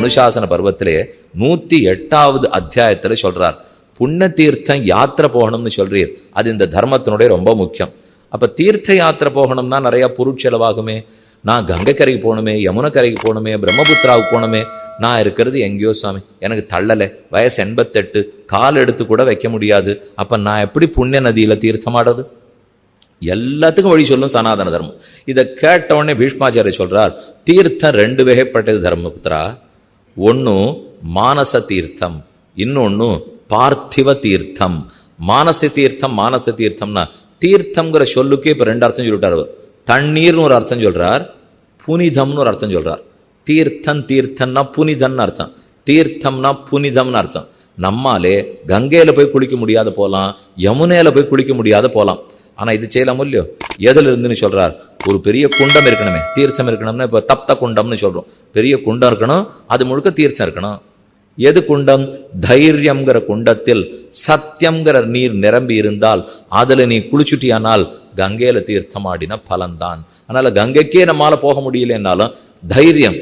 அனுசாசன பருவத்திலே நூத்தி எட்டாவது அத்தியாயத்துல சொல்றார் புண்ணிய தீர்த்தம் யாத்திரை போகணும்னு சொல்றீர். அது இந்த தர்மத்தினுடைய ரொம்ப முக்கியம். அப்ப தீர்த்த யாத்திரை போகணும்னா நிறைய பொருட்செலவாகுமே. நான் கங்கை கரைக்கு போகணுமே யமுனை கரைக்கு போகணுமே பிரம்மபுத்திராவுக்கு போகணுமே. நான் இருக்கிறது எங்கேயோ சுவாமி எனக்கு தள்ளலை. வயசு எண்பத்தெட்டு. கால் எடுத்து கூட வைக்க முடியாது. அப்ப நான் எப்படி புண்ணிய நதியில தீர்த்தமாடுறது? எல்லாத்துக்கும் வழி சொல்லும் சனாதன தர்மம். இதை கேட்ட உடனே பீஷ்மாச்சாரிய சொல்றார் தீர்த்தம் ரெண்டு வகைப்பட்டது தர்மபுத்திரா. ஒன்னு மானச தீர்த்தம் இன்னொன்று பார்த்திவ தீர்த்தம் மானச தீர்த்தம் மானச தீர்த்தம்னா தீர்த்தம்ங்கிற சொல்லுக்கே இப்போ ரெண்டு அர்த்தம் சொல்லிட்டார் அவர். தண்ணீர்னு ஒரு அர்த்தம் சொல்கிறார் புனிதம்னு ஒரு அர்த்தம் சொல்கிறார் தீர்த்தம் தீர்த்தம்னா புனிதம்னு அர்த்தம். தீர்த்தம்னா புனிதம்னு அர்த்தம். நம்மாலே கங்கையில் போய் குளிக்க முடியாத போகலாம் யமுனையில் போய் குளிக்க முடியாத போகலாம் ஆனால் இது செய்யலாமோ இல்லையோ? எதுல இருந்துன்னு சொல்கிறார் ஒரு பெரிய குண்டம் இருக்கணுமே. தீர்த்தம் இருக்கணும்னா இப்போ தப்த குண்டம்னு சொல்கிறோம் பெரிய குண்டம் இருக்கணும் அது முழுக்க தீர்த்தம் இருக்கணும். எது குண்டம்? தைரியம்ங்கிற குண்டத்தில் சத்தியம்ங்கிற நீர் நிரம்பி இருந்தால் அதில் நீ குளிச்சுட்டியானால் கங்கையில் தீர்த்தமாடின பலன்தான். அதனால் கங்கைக்கே நம்மால் போக முடியலன்னாலும் தைரியம்.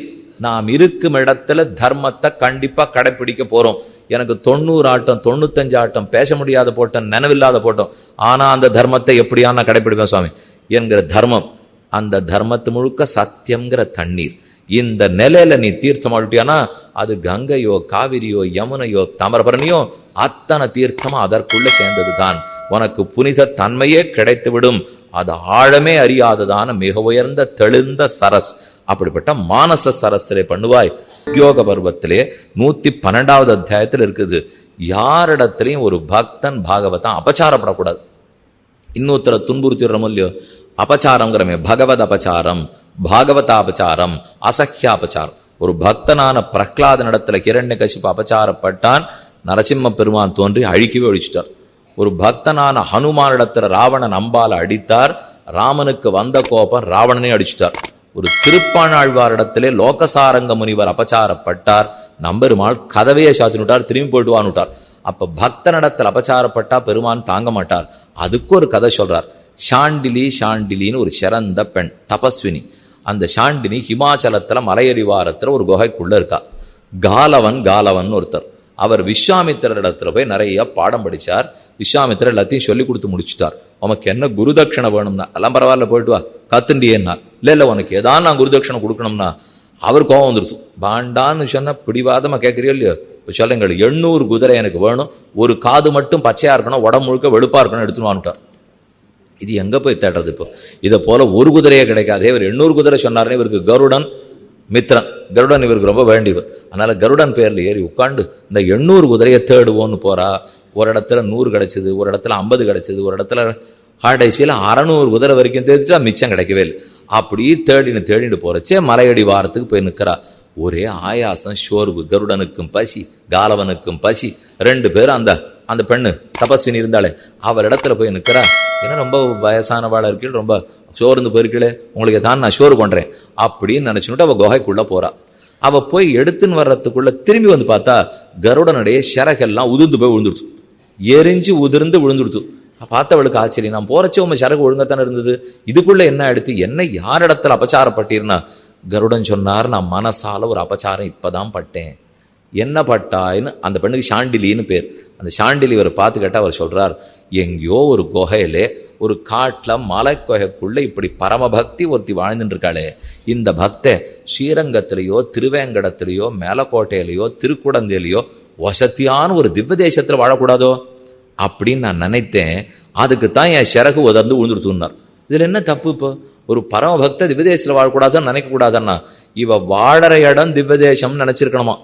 நாம் இருக்கும் இடத்துல தர்மத்தை கண்டிப்பாக கடைப்பிடிக்க போகிறோம் எனக்கு தொண்ணூறு ஆட்டம் தொண்ணூத்தஞ்சு ஆட்டம் பேச முடியாத போட்டம் நினைவில்லாத போட்டோம். ஆனால் அந்த தர்மத்தை எப்படியா நான் சுவாமி. என்கிற தர்மம். அந்த தர்மத்து முழுக்க சத்தியம்ங்கிற தண்ணீர். இந்த நிலையில நீ தீர்த்தம் ஆடிட்டியானா அது கங்கையோ காவிரியோ யமுனையோ தாமிரபரணியோ அத்தனை தீர்த்தமும் அதற்குள்ள சேர்ந்தது தான் உனக்கு புனித தன்மையே கிடைத்துவிடும். அது ஆழமே அறியாததான மிக உயர்ந்த தெளிந்த சரஸ். அப்படிப்பட்ட மானச சரஸ்திலே பண்ணுவாய். உத்தியோக பருவத்திலே நூத்தி பன்னெண்டாவது அத்தியாயத்தில் இருக்குது. யாரிடத்திலையும் ஒரு பக்தன் பாகவதம் அபச்சாரப்படக்கூடாது. இன்னொருத்தரை துன்புறுத்திடுறோம் இல்லையோ? அபச்சாரங்கிறமே பகவத் அபச்சாரம் பாகவதாபச்சாரம் அசஹ்யாபச்சாரம். ஒரு பக்தனான பிரஹ்லாதனிடத்துல கிரண்ய கசிப்பு அபச்சாரப்பட்டான் நரசிம்ம பெருமான் தோன்றி அழிக்கவே ஒழிச்சிட்டார். ஒரு பக்தனான ஹனுமானிடத்துல ராவணன் அம்பால அடித்தார் ராமனுக்கு வந்த கோபம் ராவணனே அடிச்சிட்டார். ஒரு திருப்பாணாழ்வாரிடத்திலே லோகசாரங்க முனிவர் அபச்சாரப்பட்டார் நம்பெருமாள் கதவையை சாத்தினுட்டார் திரும்பி போயிட்டு வானுட்டார் அப்ப பக்தனிடத்தில் அபச்சாரப்பட்டா பெருமான் தாங்க மாட்டார். அதுக்கு ஒரு கதை சொல்றார். ஷாண்டிலி ஷாண்டிலின்னு ஒரு சிறந்த பெண் தபஸ்வினி. அந்த ஷாண்டினி ஹிமாச்சலத்தில் மலையடிவாரத்தில் ஒரு குகைக்குள்ளே இருக்கா. காலவன் காலவன் ஒருத்தர். அவர் விஸ்வாமித்திரரிடத்துல போய் நிறைய பாடம் படித்தார் விஸ்வாமித்திரர் எல்லாத்தையும் சொல்லி கொடுத்து முடிச்சிட்டார். உனக்கு என்ன குருதட்சணை வேணும்னா எல்லாம் பரவாயில்ல போயிட்டு வா கத்துண்டியேன்னா இல்லை இல்லை உனக்கு ஏதாவது நான் குருதட்சணை கொடுக்கணும்னா. அவர் கோவம் வந்துருச்சு. பாண்டான்னு சொன்னால் பிடிவாதமாக கேட்குறியோ இல்லையோ? இப்போ சொல்லுங்கள் எண்ணூறு குதிரை எனக்கு வேணும். ஒரு காது மட்டும் பச்சையாக இருக்கணும் உடம்பு முழுக்க வெளுப்பாக இருக்கணும் எடுத்துன்னு வானுட்டார். இது எங்கே போய் தேடுறது இப்போ? இதை போல் ஒரு குதிரையே கிடைக்காதே. இவர் எண்ணூறு குதிரை சொன்னார்னே இவருக்கு கருடன் மித்ரன். கருடன் இவருக்கு ரொம்ப வேண்டியவர். அதனால் கருடன் பேரில் ஏறி உட்காந்து இந்த எண்ணூறு குதிரையை தேடுவோன்னு போகிறா ஒரு இடத்துல நூறு கிடைச்சிது ஒரு இடத்துல ஐம்பது கிடைச்சது ஒரு இடத்துல கடைசியில் அறநூறு குதிரை வரைக்கும் தேடிட்டா மிச்சம் கிடைக்கவே இல்லை. அப்படி தேடின்னு தேடிட்டு போகிறச்சே மலையடி வாரத்துக்கு போய் நிற்கிறா ஒரே ஆயாசம் சோர்வு கருடனுக்கும் பசி காலவனுக்கும் பசி. ரெண்டு பேரும் அந்த அந்த பெண்ணு தபஸ்வினி இருந்தாலே அவர் இடத்துல போய் நிற்கிறா ஏன்னா ரொம்ப வயசானவாளாக இருக்கீள் ரொம்ப சோர்ந்து போயிருக்கீளே உங்களுக்கு தான் நான் ஷோர் கொண்டேன் அப்படின்னு நினைச்சுட்டு அவள் குகைக்குள்ளே போகிறாள் அவள் போய் எடுத்துன்னு வர்றதுக்குள்ளே திரும்பி வந்து பார்த்தா கருடனுடைய சிறகெல்லாம் உதிர்ந்து போய் விழுந்துடுச்சு எரிஞ்சு உதிர்ந்து விழுந்துடுச்சு பார்த்தவளுக்கு ஆச்சரியம். நான் போகிறச்சே உங்க சிறகு ஒழுங்கத்தானே இருந்தது? இதுக்குள்ளே என்ன எடுத்து என்ன யார் இடத்துல அபச்சாரப்பட்டீர்னா? கருடன் சொன்னார் நான் மனசால ஒரு அபச்சாரம் இப்பதான் பட்டேன். என்ன பட்டாயின்னு அந்த பெண்ணுக்கு சாண்டிலின்னு பேர். அந்த சாண்டிலி இவர் பார்த்து கேட்டால் அவர் சொல்கிறார் எங்கேயோ ஒரு குகையிலே ஒரு காட்டில் மலை குகைக்குள்ளே இப்படி பரமபக்தி ஒருத்தி வாழ்ந்துட்டுருக்காளே இந்த பக்தை ஸ்ரீரங்கத்திலேயோ திருவேங்கடத்திலேயோ மேலக்கோட்டையிலையோ திருக்குடந்தையிலையோ வசதியான ஒரு திவ்ய தேசத்தில் வாழக்கூடாதோ? அப்படின்னு நான் நினைத்தேன். அதுக்கு தான் என் சிறகு உதர்ந்து உழுந்துருத்துனார் இதில் என்ன தப்பு இப்போ? ஒரு பரமபக்த திவ்யதேசத்தில் வாழக்கூடாதுன்னு நினைக்கக்கூடாதுன்னா இவ வாழற இடம் திவ்யதேசம் நினச்சிருக்கணுமா?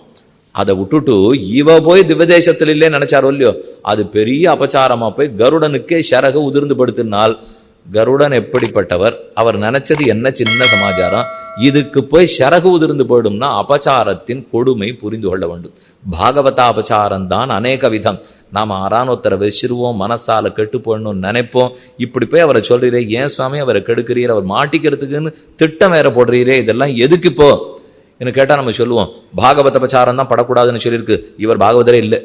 அதை விட்டுட்டு இவ போய் திவ்யதேசத்தில் இல்லையே நினைச்சாரோ இல்லையோ? அது பெரிய அபச்சாரமா போய் கருடனுக்கே சரக உதிர்ந்து படுத்தினால் கருடன் எப்படிப்பட்டவர்? அவர் நினைச்சது என்ன சின்ன சமாச்சாரம்? இதுக்கு போய் சரகு உதிர்ந்து போயிடும்னா அபச்சாரத்தின் கொடுமை புரிந்து கொள்ள வேண்டும். பாகவத அபச்சாரம் தான் அநேக விதம். நாம் ஆறானொத்தரை வச்சிருவோம் மனசால கெட்டு போடணும்னு நினைப்போம். இப்படி போய் அவரை சொல்றீரே ஏன் சுவாமி அவரை கெடுக்கிறீர்? அவர் மாட்டிக்கிறதுக்குன்னு திட்டம் வேற போடுறீரே. இதெல்லாம் எதுக்கு இப்போ? என்று கேட்டால் நம்ம சொல்லுவோம். பாகவத பிரச்சாரம் தான் படக்கூடாதுன்னு சொல்லியிருக்கு. இவர் பாகவதரே இல்லை.